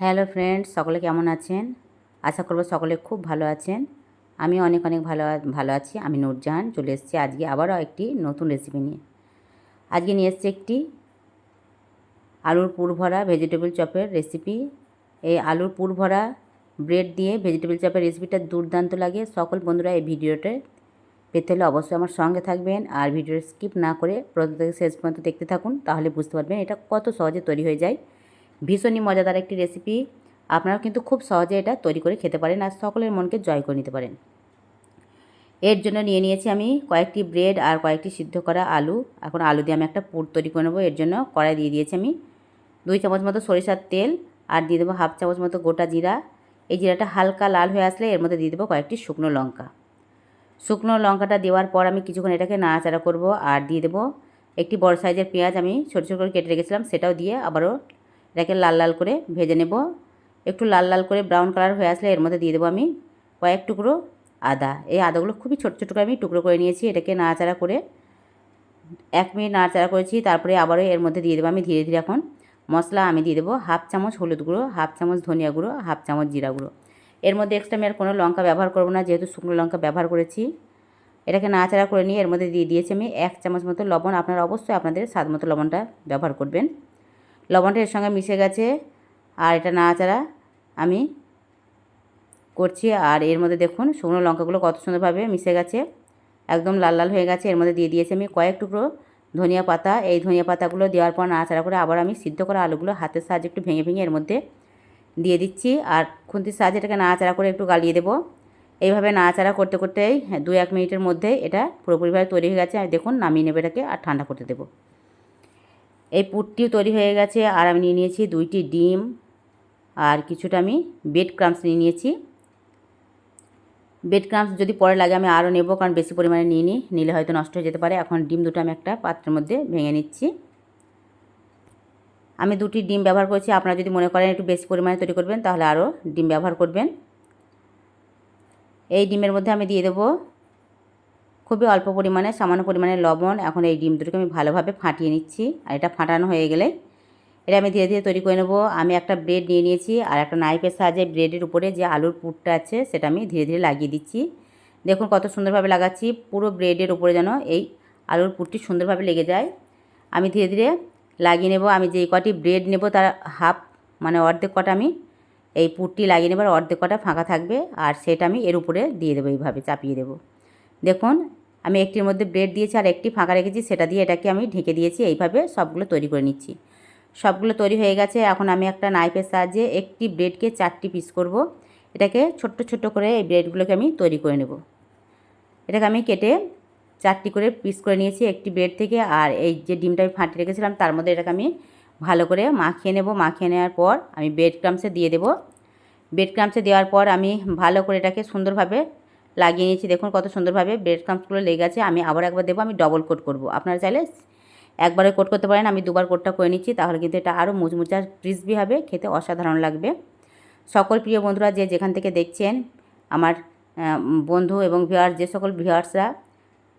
Hello friends, সকলে কেমন আছেন? আশা করব সকলে খুব ভালো আছেন। আমি অনেক অনেক ভালো ভালো আছি। আমি নূরজাহান, চলে এসেছি আজকে আবারও একটি নতুন রেসিপি নিয়ে। আজকে নিয়ে এসেছি একটি আলুর পুর ভরা ভেজিটেবল চপের রেসিপি এই আলুর পুর ভরা ব্রেড দিয়ে ভেজিটেবল চপের রেসিপিটা দুর্দান্ত লাগে। সকল বন্ধুরা এই ভিডিওটা পেতে হলে অবশ্যই আমার সঙ্গে থাকবেন। আর ভিডিওটা স্কিপ না করে প্রথম থেকে শেষ পর্যন্ত দেখতে থাকুন, তাহলে বুঝতে পারবেন এটা কত সহজে তৈরি হয়ে যায়। ভীষণই মজাদার একটি রেসিপি আপনারা কিন্তু খুব সহজে এটা তৈরি করে খেতে পারেন আর সকলের মনকে জয় করে নিতে পারেন। এর জন্য নিয়ে নিয়েছি আমি কয়েকটি ব্রেড আর কয়েকটি সিদ্ধ করা আলু। এখন আলু দিয়ে আমি একটা পুর তৈরি করে নেব। এর জন্য কড়াই দিয়ে দিয়েছি আমি দুই চামচ মতো সরিষার তেল আর দিয়ে দেবো হাফ চামচ মতো গোটা জিরা। এই জিরাটা হালকা লাল হয়ে আসলে এর মধ্যে দিয়ে দেবো কয়েকটি শুকনো লঙ্কা। শুকনো লঙ্কাটা দেওয়ার পর আমি কিছুক্ষণ এটাকে নাড়াচাড়া করব আর দিয়ে দেবো একটি বড় সাইজের পেঁয়াজ আমি ছোটো ছোটো করে কেটে রেখেছিলাম সেটাও দিয়ে আবারও এটাকে লাল লাল করে ভেজে নেব। একটু লাল লাল করে ব্রাউন কালার হয়ে আসলে এর মধ্যে দিয়ে দেবো আমি কয়েক টুকরো আদা। এই আদাগুলো খুবই ছোটো ছোটো করে আমি টুকরো করে নিয়েছি এটাকে নাড়াচাড়া করে। এক মিনিট নাড়াচাড়া করেছি, তারপরে আবারও এর মধ্যে দিয়ে দেবো আমি ধীরে ধীরে এখন। মশলা আমি দিয়ে দেবো হাফ চামচ হলুদ গুঁড়ো, হাফ চামচ ধনিয়া গুঁড়ো, হাফ চামচ জিরা গুঁড়ো। এর মধ্যে এক্সট্রা আমি আর কোনো লঙ্কা ব্যবহার করব না, যেহেতু শুকনো লঙ্কা ব্যবহার করেছি। এটাকে নাড়াচাড়া করে নিয়ে এর মধ্যে দিয়ে দিয়েছি আমি এক চামচ মতো লবণ। আপনারা অবশ্যই আপনাদের স্বাদ মতো লবণটা ব্যবহার করবেন। লবণটা এর সঙ্গে মিশে গেছে। আর এটা নাড়াচাড়া আমি করছি। আর এর মধ্যে দেখুন, শুকনো লঙ্কাগুলো কত সুন্দরভাবে মিশে গেছে। একদম লাল লাল হয়ে গেছে। এর মধ্যে দিয়ে দিয়েছি আমি কয়েক টুকরো ধনিয়া পাতা। এই ধনিয়া পাতাগুলো দেওয়ার পর নাড়াচাড়া করে আবার আমি সিদ্ধ করা আলুগুলো হাতের সাহায্যে একটু ভেঙে ভেঙে এর মধ্যে দিয়ে দিচ্ছি। আর খুন্তির সাহায্যে এটাকে নাড়াচাড়া করে একটু গালিয়ে দেবো। এইভাবে নাড়াচাড়া করতে করতেই দু এক মিনিটের মধ্যে এটা পুরোপুরিভাবে তৈরি হয়ে গেছে। আর দেখুন, নামিয়ে নেবে এটাকে আর ঠান্ডা করতে দেবো। এই পুরটিও তৈরি হয়ে গেছে, আর আমি নিয়ে নিয়েছি দুইটি ডিম, আর কিছুটা আমি বেড ক্রামস নিয়ে নিয়েছি। বেড ক্রামস যদি পরে লাগে আমি আরও নেব, কারণ বেশি পরিমাণে নিয়ে নিই নিলে হয়তো নষ্ট হয়ে যেতে পারে। এখন ডিম দুটো আমি একটা পাত্রের মধ্যে ভেঙে নিচ্ছি। আমি দুটি ডিম ব্যবহার করছি, আপনারা যদি মনে করেন একটু বেশি পরিমাণে তৈরি করবেন, তাহলে আরও ডিম ব্যবহার করবেন। এই ডিমের মধ্যে আমি দিয়ে দেবো খুবই অল্প পরিমাণে, সামান্য পরিমাণে লবণ। এখন এই ডিম দুটোকে আমি ভালোভাবে ফাটিয়ে নিচ্ছি। আর এটা ফাটানো হয়ে গেলে এটা আমি ধীরে ধীরে তৈরি করে নেব। আমি একটা ব্রেড নিয়ে নিয়েছি আর একটা নাইফের সাহায্যে ব্রেডের উপরে যে আলুর পুরটা আছে সেটা আমি ধীরে ধীরে লাগিয়ে দিচ্ছি। দেখুন কত সুন্দরভাবে লাগাচ্ছি। পুরো ব্রেডের উপরে যেন এই আলুর পুরটি সুন্দরভাবে লেগে যায়। আমি ধীরে ধীরে লাগিয়ে নেব। আমি যেই কটি ব্রেড নেব তার হাফ মানে অর্ধেক কটা আমি এই পুরটি লাগিয়ে নেবার অর্ধেক কটা ফাঁকা থাকবে। আর সেটা আমি এর উপরে দিয়ে দেবো এইভাবে, চাপিয়ে দেবো। দেখুন আমি একটির মধ্যে ব্রেড দিয়েছি আর একটি ফাঁকা রেখেছি, সেটা দিয়ে এটাকে আমি ঢেকে দিয়েছি, এইভাবে সবগুলো তৈরি করে নিচ্ছি। সবগুলো তৈরি হয়ে গেছে, এখন আমি একটা নাইফের সাহায্যে একটি ব্রেডকে চারটি পিস করব। এটাকে ছোট্ট ছোট্ট করে এই ব্রেডগুলোকে আমি তৈরি করে নেব। এটাকে আমি কেটে চারটি করে পিস করে নিয়েছি একটি ব্রেড থেকে, আর এই যে ডিমটা আমি ফাটিয়ে রেখেছিলাম, তার মধ্যে এটাকে আমি ভালো করে মাখিয়ে নেব। মাখিয়ে নেওয়ার পর আমি ব্রেড ক্রামসে দিয়ে দেব। ব্রেড ক্রামসে দেওয়ার পর আমি ভালো করে এটাকে সুন্দরভাবে লাগিয়ে নিয়েছি। দেখুন কত সুন্দরভাবে ব্রেড ক্রামসগুলো লেগে গেছে আমি আবার একবার দেবো, আমি ডবল কোট করব। আপনারা চাইলে একবারে কোট করতে পারেন। আমি দুবার কোটটা করে নিচ্ছি, তাহলে কিন্তু এটা আরও মুচমুচা ক্রিসপি হবে, খেতে অসাধারণ লাগবে। সকল প্রিয় বন্ধুরা যে যেখান থেকে দেখছেন, আমার বন্ধু এবং ভিউয়ার্স যে সকল ভিউয়ার্সরা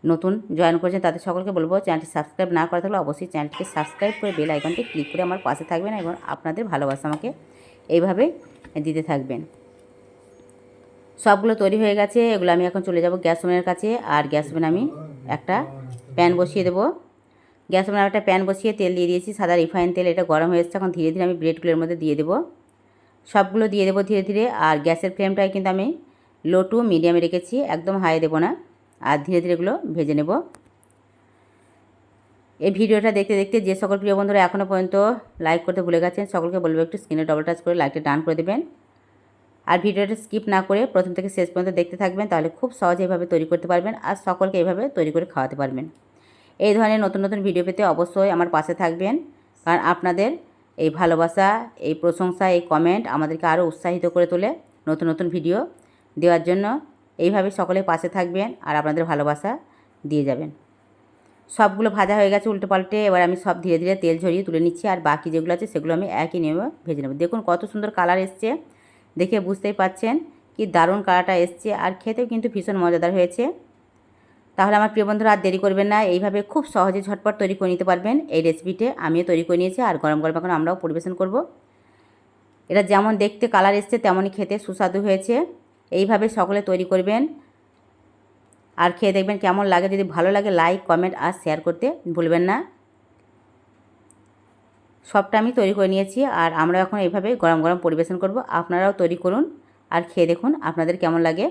নতুন জয়েন করেছেন, তাদের সকলকে বলব চ্যানেলটি সাবস্ক্রাইব না করা থাকলে অবশ্যই চ্যানেলটিকে সাবস্ক্রাইব করে বেল আইকনটি ক্লিক করে আমার পাশে থাকবেন এবং আপনাদের ভালোবাসা আমাকে এইভাবে দিতে থাকবেন। সবগুলো তৈরি হয়ে গেছে, এগুলো আমি এখন চলে যাব গ্যাস ওভেনের কাছে। আর গ্যাস ওভেন আমি একটা প্যান বসিয়ে দেবো। গ্যাস ওভেনে একটা প্যান বসিয়ে তেল দিয়ে দিয়েছি, সাদা রিফাইন তেল, এটা গরম হয়ে এখন ধীরে ধীরে আমি ব্রেডগুলোর মধ্যে দিয়ে দেবো। সবগুলো দিয়ে দেবো ধীরে ধীরে। আর গ্যাসের ফ্লেমটাই কিন্তু আমি লো টু মিডিয়ামে রেখেছি, একদম হাই দেবো না। আর ধীরে ধীরে এগুলো ভেজে নেব। এই ভিডিওটা দেখতে দেখতে যে সকল প্রিয় বন্ধুরা এখনও পর্যন্ত লাইক করতে ভুলে গেছেন, সকলকে বলব একটু স্ক্রিনে ডবল টাচ করে লাইকটা ডান করে দেবেন। আর ভিডিওটা স্কিপ না করে প্রথম থেকে শেষ পর্যন্ত দেখতে থাকবেন, তাহলে খুব সহজে এভাবে তৈরি করতে পারবেন আর সকলকে এইভাবে তৈরি করে খাওয়াতে পারবেন। এই ধরনের নতুন নতুন ভিডিও পেতে অবশ্যই আমার পাশে থাকবেন, কারণ আপনাদের এই ভালোবাসা, এই প্রশংসা, এই কমেন্ট আমাদেরকে আরও উৎসাহিত করে তোলে নতুন নতুন ভিডিও দেওয়ার জন্য। এইভাবে সকলে পাশে থাকবেন আর আপনাদের ভালোবাসা দিয়ে যাবেন। সবগুলো ভাজা হয়ে গেছে উল্টো পাল্টে এবার আমি সব ধীরে ধীরে তেল ঝরিয়ে তুলে নিচ্ছি আর বাকি যেগুলো আছে সেগুলো আমি একই নিয়মে ভেজে নেব। দেখুন কত সুন্দর কালার এসছে। দেখে বুঝতেই পাচ্ছেন কি দারুণ কালারটা এসছে আর খেতেও কিন্তু ভীষণ মজাদার হয়েছে। তাহলে আমার প্রিয় বন্ধুরা, আর দেরি করবেন না, এইভাবে খুব সহজে ঝটপট তৈরি করে নিতে পারবেন। এই রেসিপিতে আমিও তৈরি করে নিয়েছি আর গরম গরম এখন আমরাও পরিবেশন করব। এটা যেমন দেখতে কালার এসছে, তেমনই খেতে সুস্বাদু হয়েছে। এইভাবে সকলে তৈরি করবেন। আর খেয়ে দেখবেন কেমন লাগে। যদি ভালো লাগে লাইক কমেন্ট আর শেয়ার করতে ভুলবেন না। সবটা আমি তৈরি করে নিয়েছি আর আমরা এখন এইভাবে গরম গরম পরিবেশন করব। আপনারাও তৈরি করুন আর খেয়ে দেখুন আপনাদের কেমন লাগে।